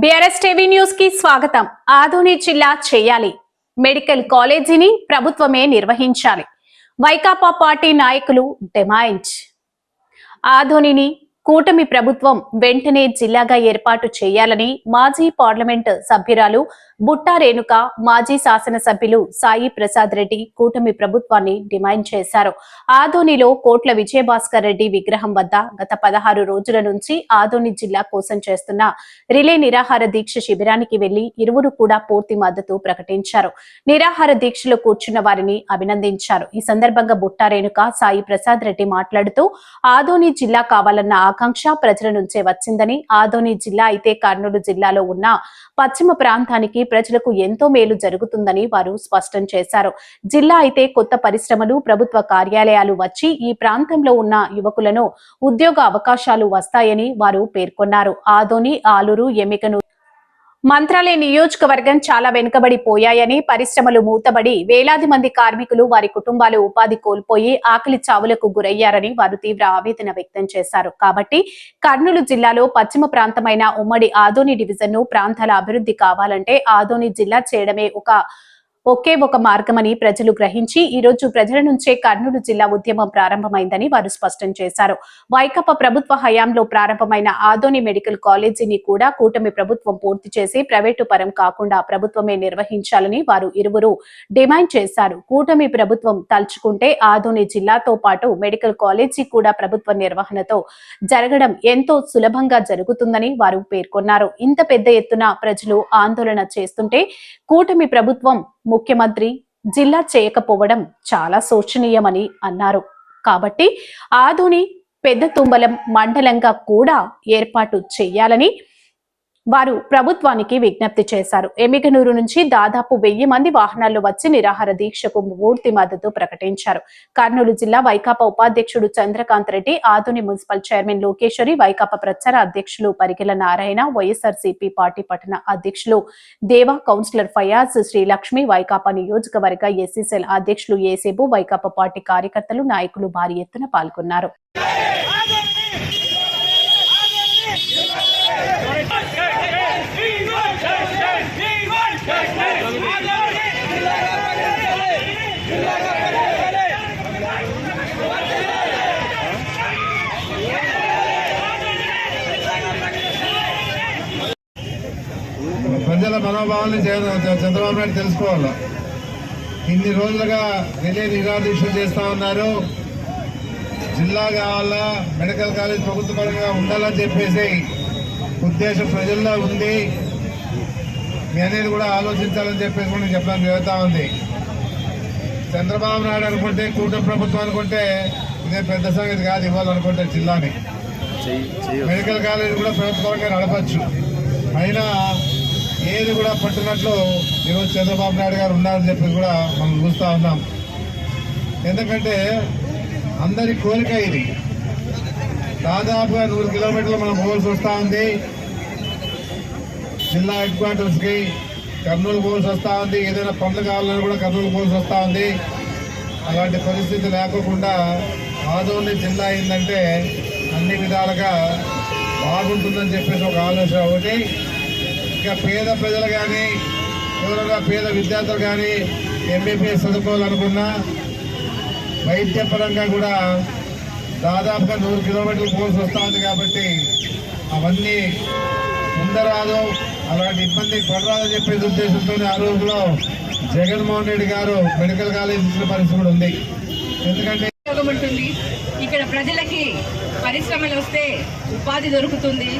BRS TV న్యూస్కి స్వాగతం. ఆధుని జిల్లా చేయాలి. మెడికల్ కాలేజీని ప్రభుత్వమే నిర్వహించాలి. వైకాపా పార్టీ నాయకులు డిమాండ్. ఆధునిని కూటమి ప్రభుత్వం వెంటనే జిల్లాగా ఏర్పాటు చేయాలని మాజీ పార్లమెంట్ సభ్యురాలు బుట్టా రేణుక మాజీ శాసనసభ్యులు సాయి ప్రసాద్ రెడ్డి కూటమి ప్రభుత్వాన్ని డిమాండ్ చేశారు. ఆదోనిలో కోట్ల విజయభాస్కర్ రెడ్డి విగ్రహం వద్ద గత పదహారు రోజుల నుంచి ఆదోని జిల్లా కోసం చేస్తున్న రిలే నిరాహార దీక్ష శిబిరానికి వెళ్ళి ఇరువురు కూడా పూర్తి మద్దతు ప్రకటించారు. నిరాహార దీక్షలో కూర్చున్న వారిని అభినందించారు. ఈ సందర్భంగా బుట్టా రేణుక సాయి ప్రసాద్ రెడ్డి మాట్లాడుతూ ఆదోని జిల్లా కావాలన్న ఆకాంక్ష ప్రజల నుంచే వచ్చిందని ఆదోని జిల్లా అయితే కర్నూలు జిల్లాలో ఉన్న పశ్చిమ ప్రాంతానికి ప్రజలకు ఎంతో మేలు జరుగుతుందని వారు స్పష్టం చేశారు. జిల్లా అయితే కొత్త పరిశ్రమలు ప్రభుత్వ కార్యాలయాలు వచ్చి ఈ ప్రాంతంలో ఉన్న యువకులను ఉద్యోగ అవకాశాలు వస్తాయని వారు పేర్కొన్నారు. ఆదోని ఆలూరు ఎమ్మికను మంత్రాలయ నియోజకవర్గం చాలా వెనుకబడి పోయాయని పరిశ్రమలు మూతబడి వేలాది మంది కార్మికులు వారి కుటుంబాలు ఉపాధి కోల్పోయి ఆకలి చావులకు గురయ్యారని వారు తీవ్ర ఆవేదన వ్యక్తం చేశారు. కాబట్టి కర్నూలు జిల్లాలో పశ్చిమ ప్రాంతమైన ఉమ్మడి ఆదోని డివిజన్ను ప్రాంతాల అభివృద్ధి కావాలంటే ఆదోని జిల్లా చేయడమే ఒక ఒకే ఒక మార్గమని ప్రజలు గ్రహించి ఈ రోజు ప్రజల నుంచే కర్నూలు జిల్లా ఉద్యమం ప్రారంభమైందని వారు స్పష్టం చేశారు. వైకాపా ప్రభుత్వ హయాంలో ప్రారంభమైన ఆదోని మెడికల్ కాలేజీని కూడా కూటమి ప్రభుత్వం పూర్తి చేసి ప్రైవేటు పరం కాకుండా ప్రభుత్వమే నిర్వహించాలని వారు ఇరువురు డిమాండ్ చేశారు. కూటమి ప్రభుత్వం తలుచుకుంటే ఆదోని జిల్లాతో పాటు మెడికల్ కాలేజీ కూడా ప్రభుత్వ నిర్వహణతో జరగడం ఎంతో సులభంగా జరుగుతుందని వారు పేర్కొన్నారు. ఇంత పెద్ద ఎత్తున ప్రజలు ఆందోళన చేస్తుంటే కూటమి ప్రభుత్వం ముఖ్యమంత్రి జిల్లా చేయకపోవడం చాలా శోచనీయమని అన్నారు. కాబట్టి ఆధుని పెద్ద తుంబలం మండలంగా కూడా ఏర్పాటు చేయాలని వారు ప్రభుత్వానికి విజ్ఞప్తి చేశారు. ఎమిగనూరు నుంచి దాదాపు వెయ్యి మంది వాహనాల్లో వచ్చి నిరాహార దీక్షకు పూర్తి మద్దతు ప్రకటించారు. కర్నూలు జిల్లా వైకాపా ఉపాధ్యక్షుడు చంద్రకాంత్ రెడ్డి ఆధుని మున్సిపల్ చైర్మన్ లోకేశ్వరి వైకాపా ప్రచార అధ్యక్షులు పరిగిల నారాయణ వైఎస్ఆర్సీపీ పార్టీ పట్టణ అధ్యక్షులు దేవా కౌన్సిలర్ ఫయాజ్ శ్రీలక్ష్మి వైకాపా నియోజకవర్గ ఎస్సీసెల్ అధ్యక్షులు ఏసేబు వైకాపా పార్టీ కార్యకర్తలు నాయకులు భారీ ఎత్తున పాల్గొన్నారు. ప్రజల మనోభావాన్ని చే- చంద్రబాబు నాయుడు తెలుసుకోవాలి? ఇన్ని రోజులుగా రిలే నిరాదీక్షలు చేస్తా ఉన్నారు. జిల్లా కావాలా మెడికల్ కాలేజ్ ప్రభుత్వపరంగా ఉండాలని చెప్పేసి ఉద్దేశం ప్రజల్లో ఉంది. మీ అనేది కూడా ఆలోచించాలని చెప్పేసి కూడా నేను చెప్పడం జరుగుతూ ఉంది. చంద్రబాబు నాయుడు అనుకుంటే కూటమి ప్రభుత్వం అనుకుంటే ఇదే పెద్ద సంగతి కాదు ఇవ్వాలనుకుంటే జిల్లాని. మెడికల్ కాలేజ్ కూడా ప్రభుత్వంగా నడపచ్చు. అయినా ఏది కూడా పట్టినట్లు ఈరోజు చంద్రబాబు నాయుడు గారు ఉన్నారని చెప్పి కూడా మనం చూస్తూ ఉన్నాం. ఎందుకంటే అందరి కోరిక ఇది. దాదాపుగా నూరు కిలోమీటర్లు మనం పోవాల్సి వస్తూ ఉంది. జిల్లా హెడ్ క్వార్టర్స్కి కర్నూలు పోవాల్సి వస్తూ ఉంది. ఏదైనా పనులు కావాలన్నా కూడా కర్నూలు పోవాల్సి వస్తూ ఉంది. అలాంటి పరిస్థితి లేకోకుండా ఆదోని జిల్లా అయిందంటే అన్ని విధాలుగా బాగుంటుందని చెప్పేసి ఒక ఆలోచన ఒకటి. ఇంకా పేద ప్రజలు కానీ ఎవరైనా పేద విద్యార్థులు కానీ ఎంబీబీఎస్ చదువుకోవాలనుకున్నా వైద్యపరంగా కూడా దాదాపుగా నూరు కిలోమీటర్లు పోల్సి వస్తూ ఉంది కాబట్టి అవన్నీ ఉండరాదు అలాంటి ఇబ్బంది పడరాదని చెప్పేసి ఉద్దేశంతో ఆ రోజులో జగన్మోహన్ రెడ్డి గారు మెడికల్ కాలేజ్ ఇచ్చిన పరిస్థితి కూడా ఉంది. ఎందుకంటే ఉంటుంది. ఇక్కడ ప్రజలకి పరిశ్రమలు వస్తే ఉపాధి దొరుకుతుంది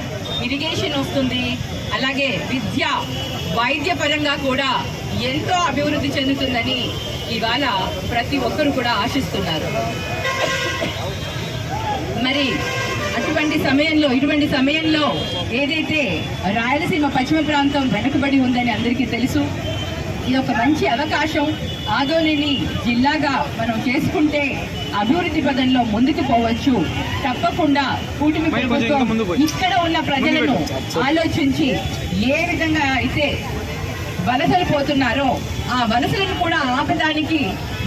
ఇరిగేషన్ వస్తుంది అలాగే విద్య వైద్య పరంగా కూడా ఎంతో అభివృద్ధి చెందుతుందని ఇవాళ ప్రతి ఒక్కరు కూడా ఆశిస్తున్నారు. మరి అటువంటి సమయంలో ఇటువంటి సమయంలో ఏదైతే రాయలసీమ పశ్చిమ ప్రాంతం వెనుకబడి ఉందని అందరికీ తెలుసు ఇది ఒక మంచి అవకాశం. ఆదోనిని జిల్లాగా మనం చేసుకుంటే అభివృద్ధి పదంలో ముందుకు పోవచ్చు. తప్పకుండా కూటమి ప్రభుత్వం ఇక్కడ ఉన్న ప్రజలను ఆలోచించి ఏ విధంగా అయితే వలసలు పోతున్నారో. ఆ వలసలను కూడా ఆపడానికి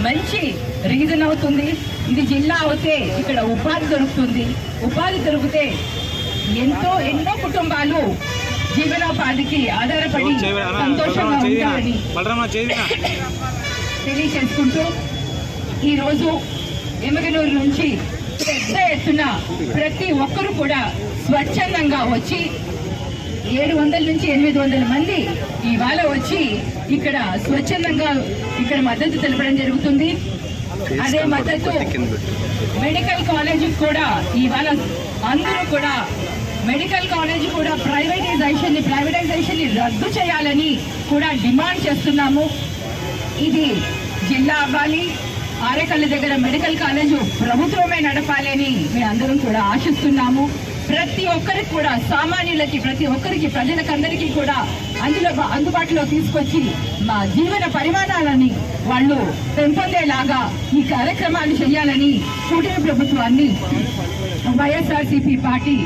మంచి రీజన్ అవుతుంది. ఇది జిల్లా అవుతే ఇక్కడ ఉపాధి దొరుకుతుంది. ఉపాధి దొరికితే ఎంతో ఎన్నో కుటుంబాలు జీవనోపాధికి ఆధారపడి సంతోషంగా ఉంటారని తెలియచేసుకుంటూ ఈరోజు ఎమగనూరు నుంచి పెద్ద ఎత్తున ప్రతి ఒక్కరు కూడా స్వచ్ఛందంగా వచ్చి ఏడు వందల నుంచి ఎనిమిది వందల మంది ఇవాళ వచ్చి ఇక్కడ స్వచ్ఛందంగా ఇక్కడ మద్దతు తెలపడం జరుగుతుంది. అదే మద్దతు మెడికల్ కాలేజ్ కూడా ఇవాళ అందరూ కూడా మెడికల్ కాలేజ్ కూడా ప్రైవేటైజేషన్ని ప్రైవేటైజేషన్ని రద్దు చేయాలని కూడా డిమాండ్ చేస్తున్నాము. ఇది జిల్లా అవ్వాలి. ఆరేకల్లి దగ్గర మెడికల్ కాలేజ్ ప్రభుత్వమే నడపాలని మేము అందరం కూడా ఆశిస్తున్నాము. ప్రతి ఒక్కరికి కూడా సామాన్యులకి ప్రతి ఒక్కరికి ప్రజలకందరికీ కూడా అందులో అందుబాటులో తీసుకొచ్చి మా జీవన పరిమాణాలని వాళ్ళు పెంపొందేలాగా ఈ కార్యక్రమాలు చేయాలని కూటమి ప్రభుత్వాన్ని వైఎస్ఆర్సీపీ పార్టీ